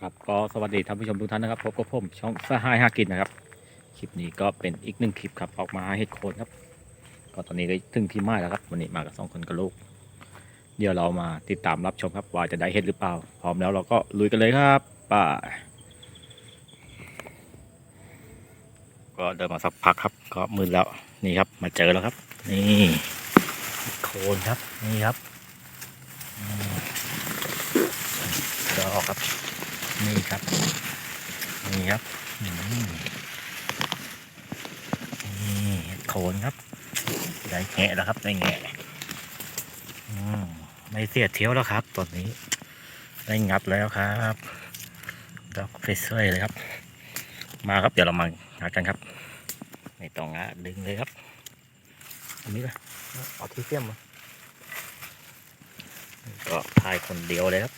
ครับก็สวัสดีท่านผู้ชมทุกท่านนะครับพบกับผมช่องสหายหากินนะครับคลิปนี้ก็เป็นอีกหนึ่งคลิปครับออกมาหาเห็ดโคนครับ ก็ตอนนี้ก็ถึงที่ไม้แล้วครับวันนี้มากับสองคนกับลูกเดี๋ยวเรามาติดตามรับชมครับว่าจะได้เห็ดหรือเปล่า พร้อมแล้วเราก็ลุยกันเลยครับป่าก็เดินมาสักพักครับ ก็มืดแล้วนี่ครับ มาเจอแล้วครับ นี่โคนครับนี่ครับอืมดอกครับ นี่ครับ นี่ครับนี่โคนครับได้แงะแล้วครับได้แงะไม่เสียเที่ยวแล้วครับตอนนี้ได้งัดแล้วครับดอกสวยๆเลยครับ มาครับเดี๋ยวเรามางัดกันครับไม่ต้องงะดึงเลยครับ อันนี้ละเอาที่เสียมมาก็พายคนเดียวเลยครับ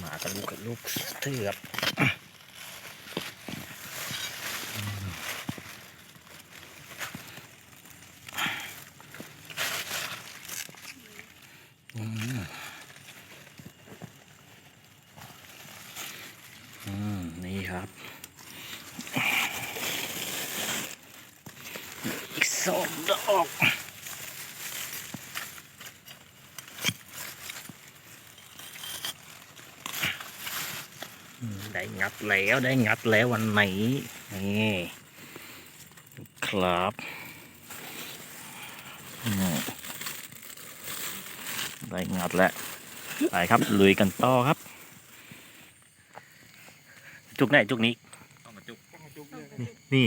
หมากับลูกกับ ถือบอืมอืมนี่ครับอีกสองดอก อืมได้งัดแล้วได้งัดแล้ววันไหนนี่ครับได้งัดแล้วไปครับลุยกันต่อครับ จุกไหนจุกนี้นี่นี่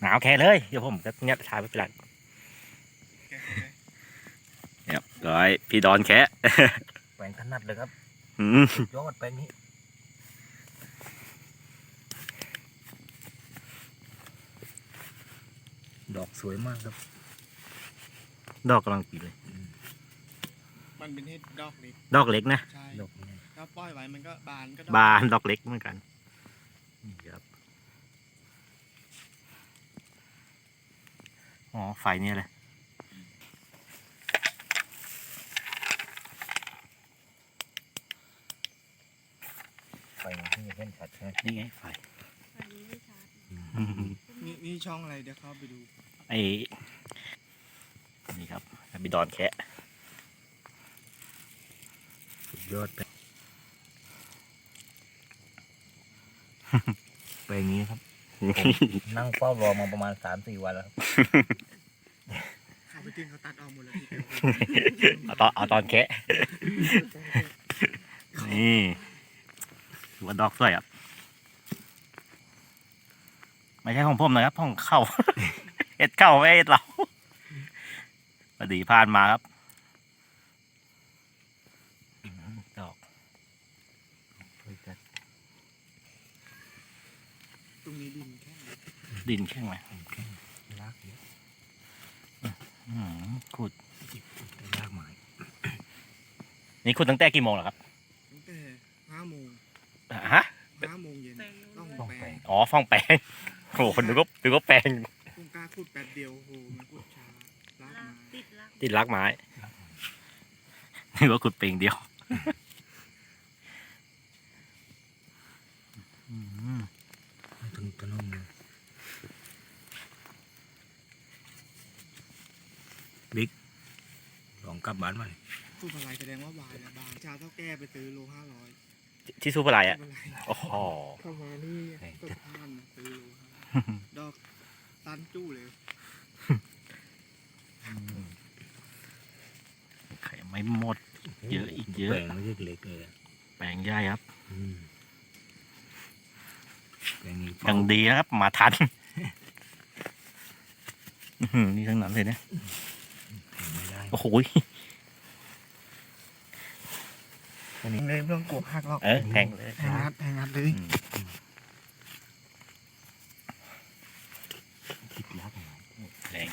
หนาวแค่เลย เดี๋ยวผมจะเงียถ่ายไปเป็นหลักเนี่ยร้อยพี่ดอนแค่แปลงถนัดเลยครับ ยอดแปลงนี้ดอกสวยมากครับ ดอกกำลังปีเลย มันเป็นเห็ดดอกเล็กดอกเล็กนะ ใช่ดอกนี้ถ้าปล่อยไว้มันก็บานก็ดอกบานดอกเล็กเหมือนกันนี่ครับอ๋อไฟเนี่ยเลย ไปที่เห็ นชัดใช่ไหมนี่ไงไฟอันนี้ไม่ชัดนี่นี่ช่องอะไรเดี๋ยวเข้าไปดูไอ้นี่ครับบิดอนแคะสุดยอดแปลงแปลงนี้ครับนั่งเฝ้ารอมาประมาณสามสี่วันแล้วครับเข้าไปถึงเขาตัดออกหมดเลยพี่เอาตอนเอาตอนแคะนี่ ถือว่าดอกสวยครับ ไม่ใช่ของผมนะครับของเข้า เอ็ดเข้าไม่เอ็ดเราพอดีผ่านมาครับอืมดอกตรงนี้ดินแค่ไหนดินแข็งไหมลากเยอะอืมขุดลากไม้นี่ขุดตั้งแต่กี่โมงเหรอครับตั้งแต่ห้าโมง ฮะห้าโมงเย็นแปลงต้องต้องแปลแปลงงอ๋อฟ้องแปลงโอ้โหนึกว่านึกว่าแปลงผมกล้าขุดแป๊บเดียวโอ้โหมันขุดช้าลากลากมาติดลากติดลักไม้นึกว่าขุดเปลงเดียวอืมถึงถนนเลยบิ๊กลองกลับบ้านมาเลยขุดอะไรแสดงว่าวายแล้วบางชาเท่าแก่ไปซื้อโลห้าร้อย ที่ซูเปอร์ไลท์อะขุดอะไรโอ้โหเข้ามานี่ก็ผ่านซื้อโลห้าดอกตันจู้เลยไข่ไม่หมด เยอะอีกเยอะ แปลงไม่ใช่เล็กเลยอะแปลงใหญ่ครับอืมแปลงนี้ยังดีนะครับ มาทันอื้อหือนี่ทั้งนั้นเลยเนี่ยไม่ได้โอ้โห ยเลยไม่ต้องกลัวหักหรอกเออแทงเลยแทงงัดแทงงัดเลยอืมติดลากไม้แรง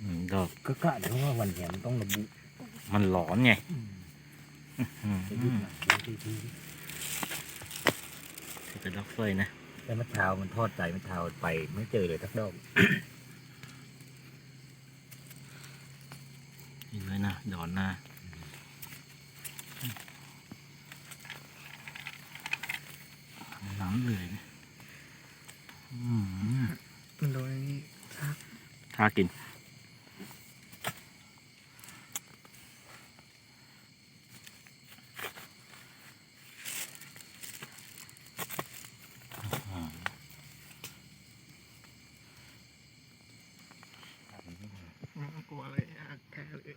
อืมดอกก็กะเดี๋ยวว่าวันเนี้ยมันต้องระบุ มันร้อนไงอืมเป็นดอกเฟยนะ แต่เมื่อเช้ามันทอดใจเมื่อเช้าไปไม่เจอเลยสักดอก นี่เลยนะดอนหน้าน้ำเลยนะอืมมันโดนอย่างนี้ซักถ้ากินมันกลัวเลยอะแพ้เลย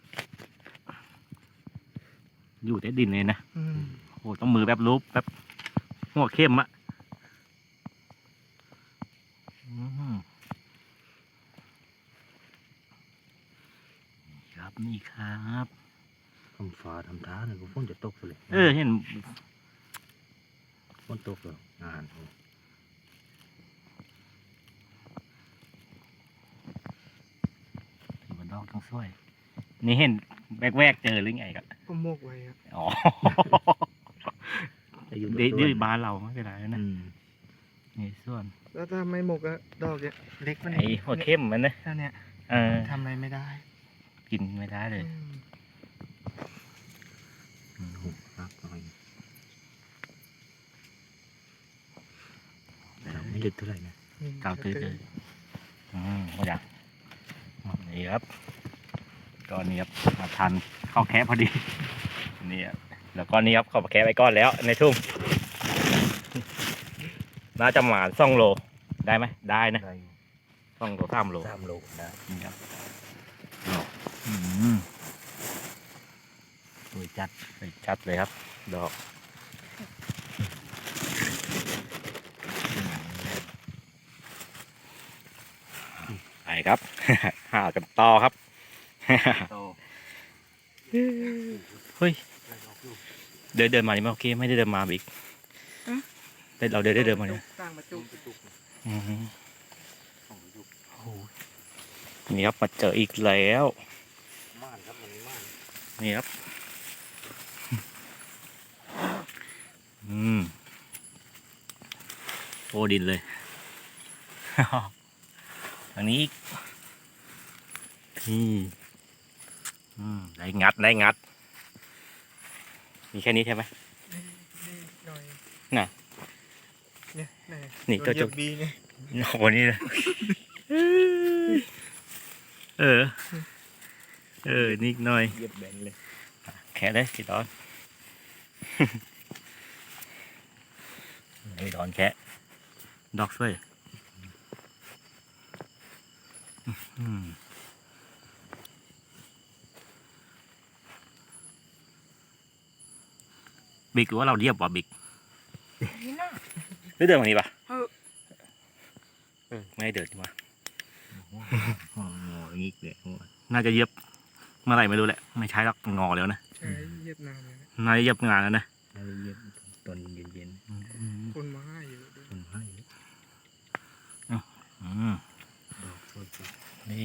อยู่แต่ ดินเลยนะอืมโอ้ต้องมือแบบรูปแบบหัวเข้มอะอืมครับนี่ครับทำฟ้าทำท้าเนี่ยก็ฝนจะตกเลยเออเห็นฝนตกเหรออ่านโอ้มันดอกต้องสวย นี่เห็นแวกๆเจอหรือไงกั นก็โมกไว้อะอ๋อจะอยู่ดีตัดีวบ้านเราไม่เป็นไรนะอืมนี่ส่วน แล้วถ้าไม่โมกอะดอกเนี่ยเล็กมันไอ้หัวเข้มมันนะแค่เนี้ยเออทำอะไรไม่ได้ กินไม่ได้เลยอืมอืมหุบรักหน่อยแต่ไม่ลึกเท่าไหร่นะอืมกาวตื้อเลยอืมมาจากนี่ครับ ก้อนนี้ครับมาทันเข้าแคะพอดีนี่ครับแล้วก้อนนี้ครับเข้ามาแคะไปก้อนแล้วในทุ่งน่าจะหมานสองโลได้ไหมได้นะได้สองโลสามโลสามโลได้นี่ครับดอกอืมสวยจัดไปชัดเลยครับ ดอกไปครับหากันต่อครับโต เฮ้ย เดินเดินมานี่ไม่โอเคไม่ได้เดินมาอีกแต่เราเดินได้เดินมาเนี่ยตั้งมาจุกอืมโอ้โหนี่ครับมาเจออีกแล้วม่านครับมันมีม่านนี่ครับ อืมโอดินเลยอันนี้อีกนี่อืม ได้งัดได้งัด มีแค่นี้ใช่ไหมนี่นี่หน่อยน่ะเนี่ยไหนนี่ก็จะโดเหยียบบีไงโอ้โหนี่เลยเออ เออ นิดหน่อยเหยียบแบนเลย แค่ได้กี่ตอนนี่ตอนแค่ดอกเฟ้ยอืม บิ๊กหรือว่าเราเรียบวะบิ๊กนี่น่ะหรือเดินมานี่ปะเออเออไม่ได้เดินมาหัวงออีกเลยหัวน่าจะเย็บเมื่อไหร่ไม่รู้แหละ ไม่ใช่หรอกงอแล้วนะใช่เหยียบนานเลยนะน่าจะเย็บงานแล้วนะแล้วเหยียบตอนเย็นคนมาให้อยู่ด้วยๆคนให้อืมดอกสวยจัดนี่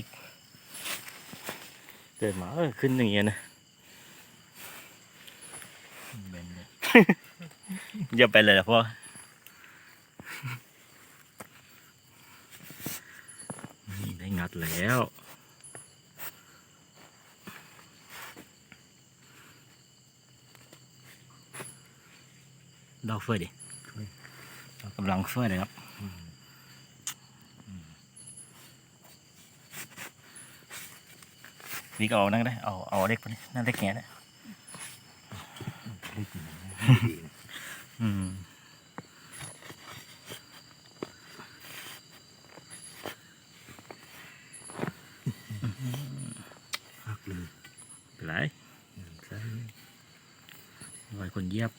เดินมาเออขึ้นอย่างเงี้ยนะ แบน เยอย่าไปเลยนะพ่อนี่ได้งัดแล้วดอกเฟื่อดิกำลังเฟื่อยเลยครับนี่ก็เอานั่นก็ได้ เอา เอาเล็กไปนี่นั่นเล็กแง่ได้กินนะดีนะ อืมหักเลยเป็นไรใช่รอยคนเยียบ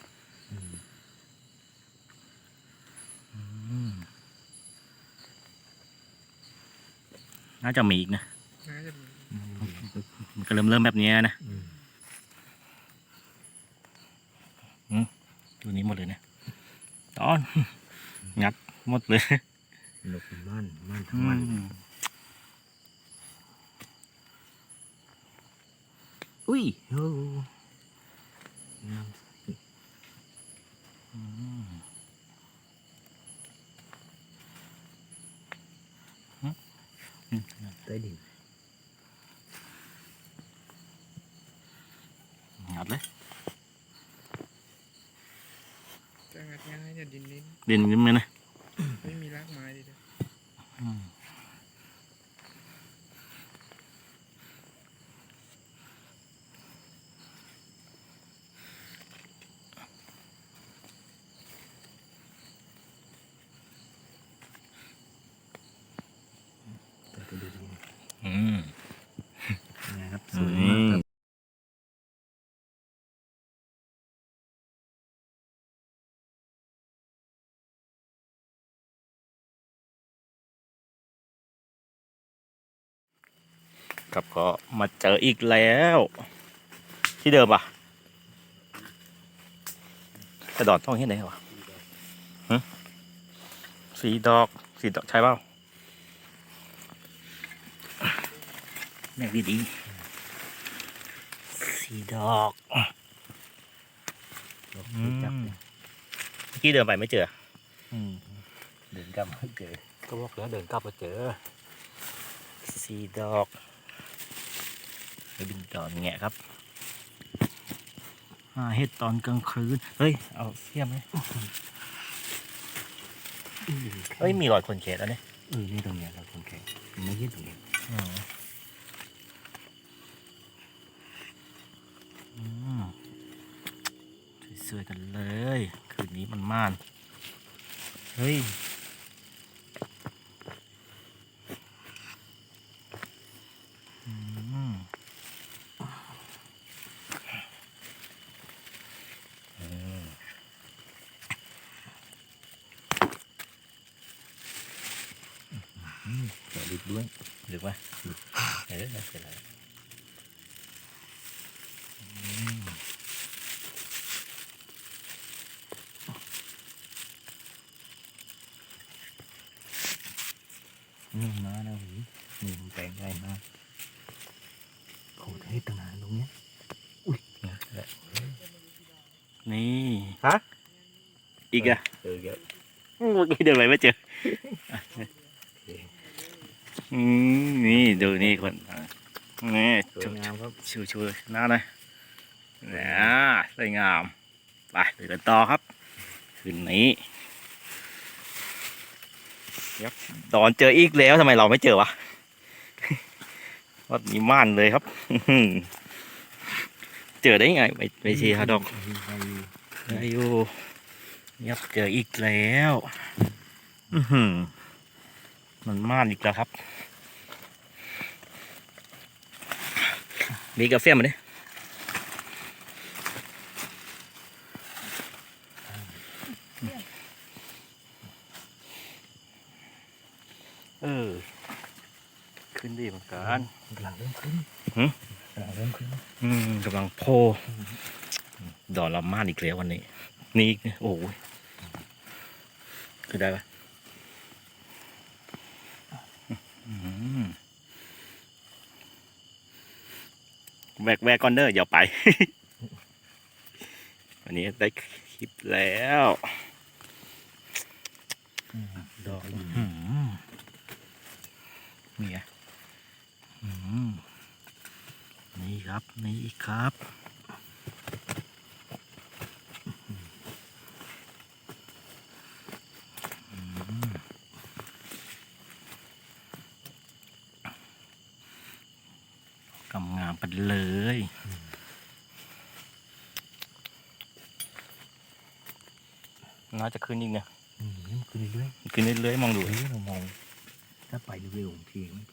น่าจะมีอีกนะ น่าจะมี มันก็เริ่มเริ่มแบบนี้นะ อืม ดูนี้หมดเลยนะต อนงัดหมดเลยนกม่านม่านทั้งอืวันมฝอุ้ยโอ้อืมใต้ดิน งัดเลย จะงัดง่ายเนี่ย ดินนิดดินขึ้นมานะ ไม่มีรากไม้ดิเด้อ อืม ใต้ดิน อืม นะครับส อื วยมาก ม ครับ ครับก็มาเจออีกแล้ว ที่เดิมปะกระดอดต้องที่ไหนวะหึสีดอกสีดอกใช่เปล่าแม่งดีๆสีดอกดอกอืจับมเนี่ยเมื่อกี้เดินไปไม่เจออืมเดินกลับมาเจอก็บอกแล้วเดินกลับมาเจอสีดอก ไปบินดอนแงะครับหาเห็ดตอนกลางคืน เฮ้ย เอาเสียมไหมเฮ้ย มีรอยคนเขตแล้วเนี่ยเออนี่ตรงเนี้ยเราคนแข่งไม่ใช่ตรงนี้อืมอืมสวยๆกันเลย คืนนี้มันม่าน เฮ้ย อืมอืมอืมเดี๋ยวดึกด้วยดึกไหมเออไม่เป็นไรอืม นี่มาแล้วหวีนี่มันแปลงใหญ่มากโหดให้ตั้งนานตรงเนี้ยนี่ฮะอีกอะเจอเยอะเมื่อกี้เดินไปไม่เจออืมนี่ดูนี่คนอะนี่สวยงามครับชูชูหน้าหน่อยเนี่ยสวยงามไปไปกันต่อครับคืนนี้ ครับตอนเจออีกแล้วทำไมเราไม่เจอวะวัดนี้ม่านเลยครับ เจอได้ยังไงไปไปชีฮะดอกอายุยับเจออีกแล้วอือหือมันม่านอีกแล้วครับ มีกาแฟมาดิเออ ขึ้นดีเหมือน กันกำลังเริ่มขึ้นหืมกำลังเริ่มขึ้น อืมกำลังโพดอนละม่านอีกแล้ววันนี้ นี่อีกเนี่ยโอ้ยคือได้ปะอืมแวกแวกก่อนเด้ออย่าไป วันนี้ได้คลิปแล้วดอกอยู่อืมนี่ไงอืม นี่ครับนี่อีกครับอืมกำงามไปเลยน่าจะขึ้นอีกเนี่ยอืมนี่มันขึ้นเรื่อยขึ้นเรื่อยๆมองๆดู เฮ้ยเรามอง ถ้าไปเร็วๆทีมัน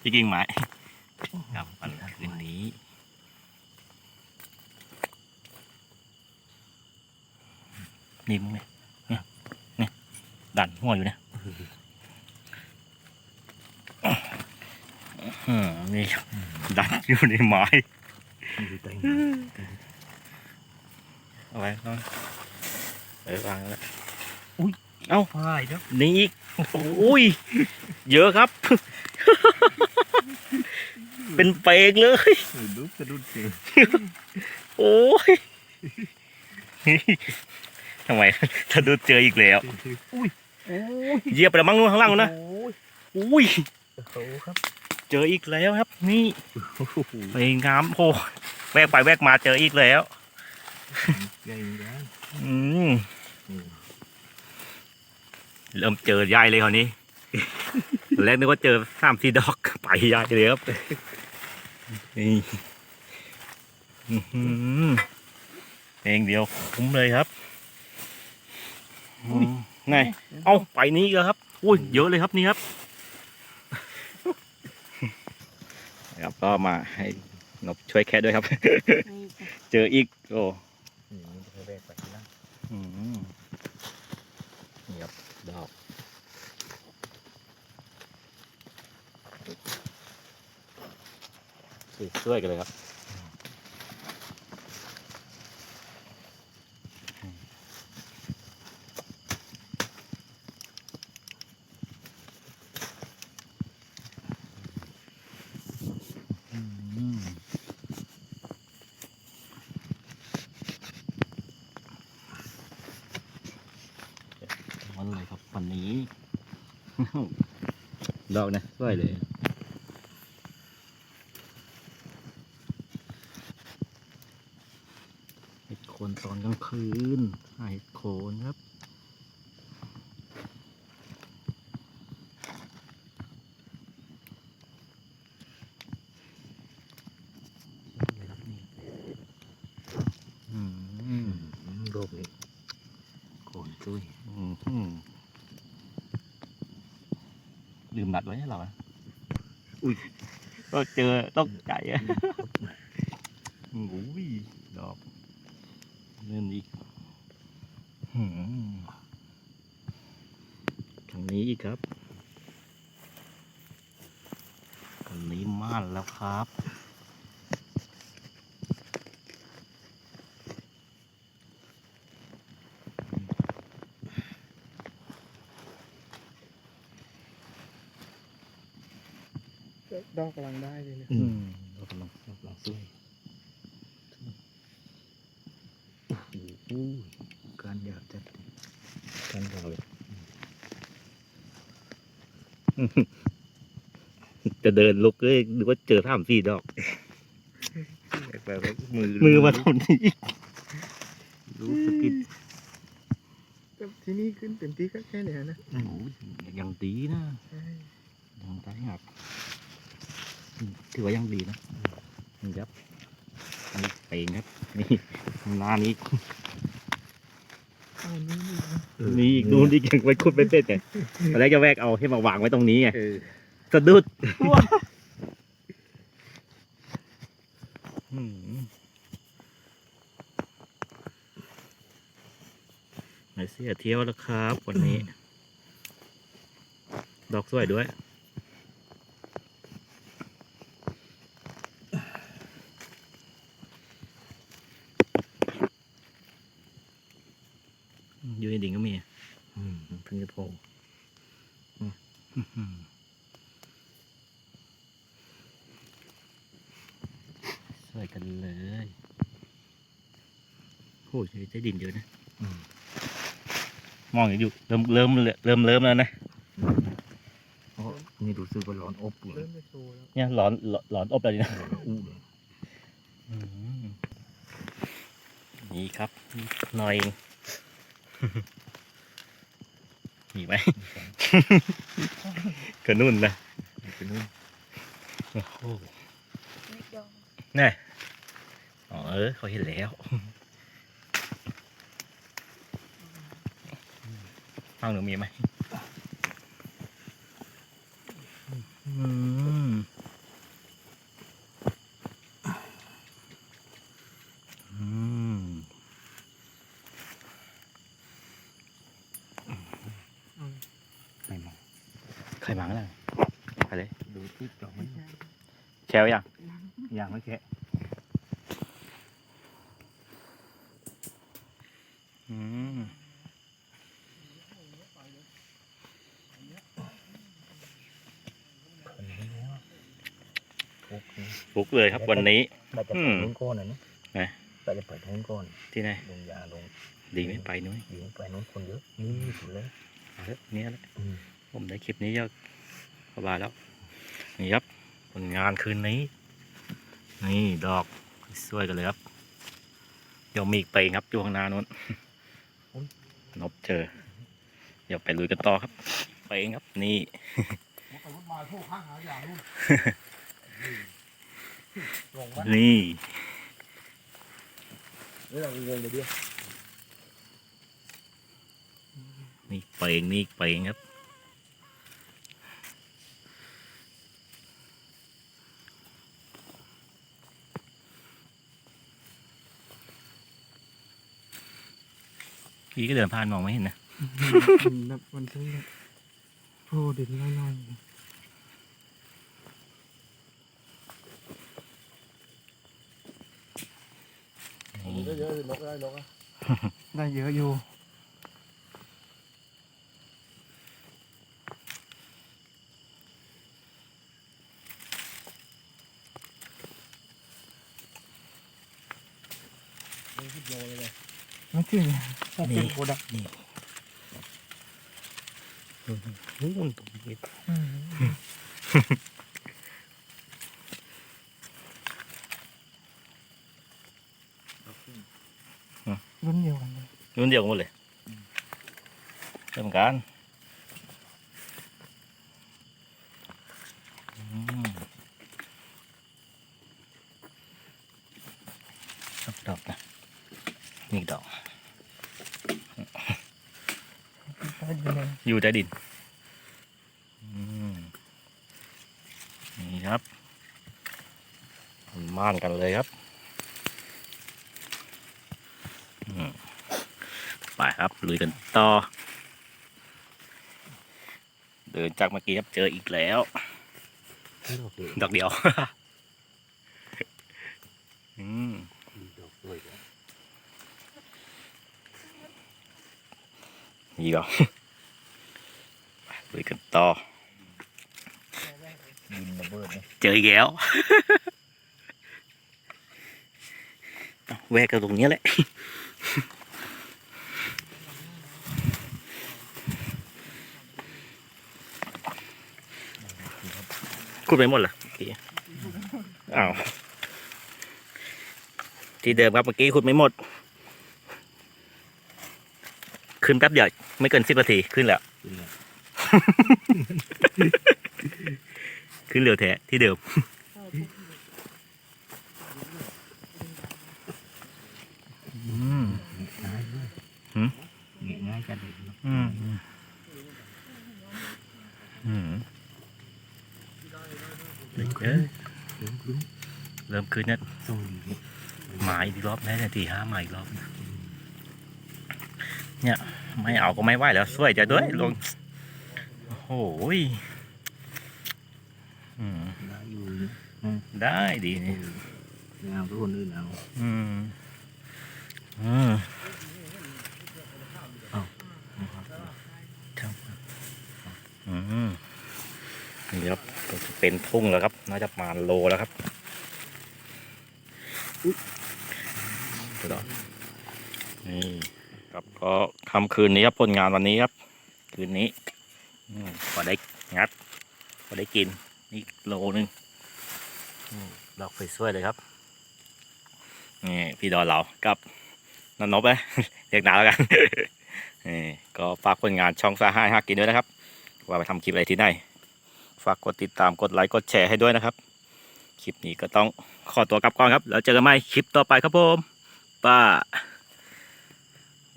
ที่กิ่งไม้ครับวันคืนนี้นี่มึงเนี่ยเนี่ยเนี่ยดันหัวอยู่เนี่ยอืมนี่ดันอยู่ในไม้อยู่ใต้เอาไว้ก่อนเออวางแล้วอุ้ยเอ้าพายครับนี่อีกโอ้ยเยอะครับ เป็นเปกเลย ดูกระดุดเจอโอ้ยทำไมถ้าดูเจออีกแล้ว อุ้ยโอ้ยเหยียบไปแล้วมั้งนู่นข้างล่างนู่นนะ โอ้ยอุ้ย โอ้โหครับเจออีกแล้วครับ นี่โอ้โหไปงามโหแวกไปแวกมาเจออีกแล้ว ใหญ่แล้วอืมเริ่มเจอใหญ่เลยคราวนี้ แรกนึกว่าเจอสามสี่ดอกไปใหญ่เลยครับ นี่อื้อหือเพลงเดียวคุ้มเลยครับอืมไงเอ้าไปนี้อีก็ครับอุ้ยเยอะเลยครับนี่ครับครับก็มาให้นบช่วยแค่ด้วยครับ เจออีกโอ้อืมจะแบกไปที่นั่นอืมนี่ครับดอก สวยๆกันเลยครับอืมมันเลยครับวันนี้ ดอกนะสวยเลยเห็ดโคนตอนกลาง คืนหาเห็ดโคนครับเลยครับนี่อืมอืมโรคนี้โคนช่วยอืมอืมลืมนัดไว้ให้เราอะอุ้ยก็เจอต้องใจอะโอ้ยดอก เงินอีกหืมทางนี้อีกครับทางนี้ม่านแล้วครับ ดอกกำลังได้เลยเนี่ย อื อื ม มเรากำลัง กำลังช่วยโอ้โหการยาวจัดการยาวเลยจะเดินลุกเลยหรือว่าเจอสามสี่ดอกแบบว่ามือมือมาตรงนี้รู้สกิดก็ที่นี่ขึ้นเต็มที่ก็แค่เนี้ยนะโอ้ยยังดีนะใช่ยังได้ครับอืมถือว่ายังดีนะนี่ครับนี่เป่งครับ นี่ข้างหน้านี้ เอานี่นี่นะมีอีกนู่นอีกยังไว้คุดไม่เป็นไงตอนแรกจะแวกเอาให้มาวางไว้ตรงนี้ไงเออสะดุดอืมไม่เสียเที่ยวแล้วครับ วันนี้ ดอกสวยด้วย อยู่ในดิ่งก็มี อืม เพิ่งจะโผล่อื้อหือสวยกันเลย โอ้ยใช้ดินเยอะนะอืมมองอยู่เริ่มเริ่มเริ่มเริ่มแล้วนะอ๋อนี่ดูสึกว่าร้อนอบเลเริ่ยมจะโชว์แล้วเนี่ยร้อนร้อนร้อนอบแล้วนี่นะอู้เลยอืมนี่ครับหน่อยเองมีไหมกระนุ่นนะเป็นนู่นโอ้โหไม่ดองแน่อ๋อเออเขาเห็นแล้ว ฟังหนูมีไหมใครมาแล้วไปเลย ดูที่จอมันแชร์ไว้ยังย่างไม่แค่ ฟุกเลยครับวันนี้เราจะอืเปิม ดนู้นก้อนนะเนาะไหนเราจะเปิดนู้นก้อนที่ไหนลงยาลงดีไม่ไปนุ้ยยิงไปนู้นคนเยอะนี่สุดเลย เอาเถอะเนี่ยแหละอืม ผมได้คลิปนี้เยอะสบายแล้ว นี่ครับผลงานคืนนี้ นี่ดอกสวยกันเลยครับเดี๋ยวมีอีกไปครับอยู่ข้างหน้านู้นนบเจอ เดี๋ยวไปลุยกันต่อครับ ไปเองครับนี่ มาพวกข้างหาอย่างนู้น ลงมานี่เรื่องเงินเลยเดียวนี่ไปเองนี่ไปเองครับ พี่ก็เดินผ่านมองไม่เห็นนะแบบมันใช่โอ้เด่นน้อยนี่ๆ เยอะๆนกได้นกได้เยอะอยู่ไม่ถึงหกสิบโคดักนี่นู่นตรงนี้รุ่นเดียวกัน เลยรุ่นเดียวกันหมดเลยเริ่มกันดอกนะนี่ดอก อยู่ใต้ดินนี่ครับม่านกันเลยครับอืมไปครับ ลุยกันต่อ เดินจากเมื่อกี้ครับเจออีกแล้ว ดอกเดียวดอกเดียวอืมดอกสวยกว่านี่ก็ไปลุยกันต่อดินระเบิดเนี่ยเจออีกแล้วเอาแวกกันตรงเนี้ยแหละ ขุดไปหมดเหรอเมื่อกี้อ้าวที่เดิมครับเมื่อกี้ขุดไม่หมด ขึ้นแป๊บเดียวไม่เกินสิบนาทีขึ้นแล้ว ขึ้นเลยขึ้นเร็วแท้ที่เดิม อืม ง่ายด้วย หืม ง่ายจัดเลยเนอะ อืมอืมอืมเอ้ย เริ่มขึ้น เริ่มคืนเนี่ยตรงนี้มาอีกรอบแน่นาทีห้ามาอีกรอบ เนี่ยไม่เอาก็ไม่ไหวแล้วสวยจะด้วยลงโอ้โหยอืมได้อยู่ได้ดีนี่ไม่เอาทุกคนอื่นเอาอืมอืมนะครับครับอืมนี่ครับก็จะเป็นทุ่งแล้วครับ น่าจะประมาณโลแล้วครับ เดี๋ยวก่อนนี่ครับก็คำคืนนี้ครับผลงานวันนี้ครับ คืนนี้พอได้งัดพอได้กินนี่โลนึงดอกสวยๆเลยครับนี่พี่ดอนเรากับนันนบไปเรียกนาแล้วกันนี่ก็ฝากผลงานช่องซาห้าห้ากินด้วยนะครับ ว่าไปทำคลิปอะไรที่ไหนฝากกดติดตามกดไลค์กดแชร์ให้ด้วยนะครับ คลิปนี้ก็ต้อง ขอตัวกลับก่อนครับ แล้วเจอกันใหม่คลิปต่อไปครับผมป้า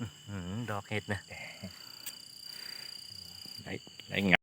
อื้อหือดอกเห็ดนะได้ได้งา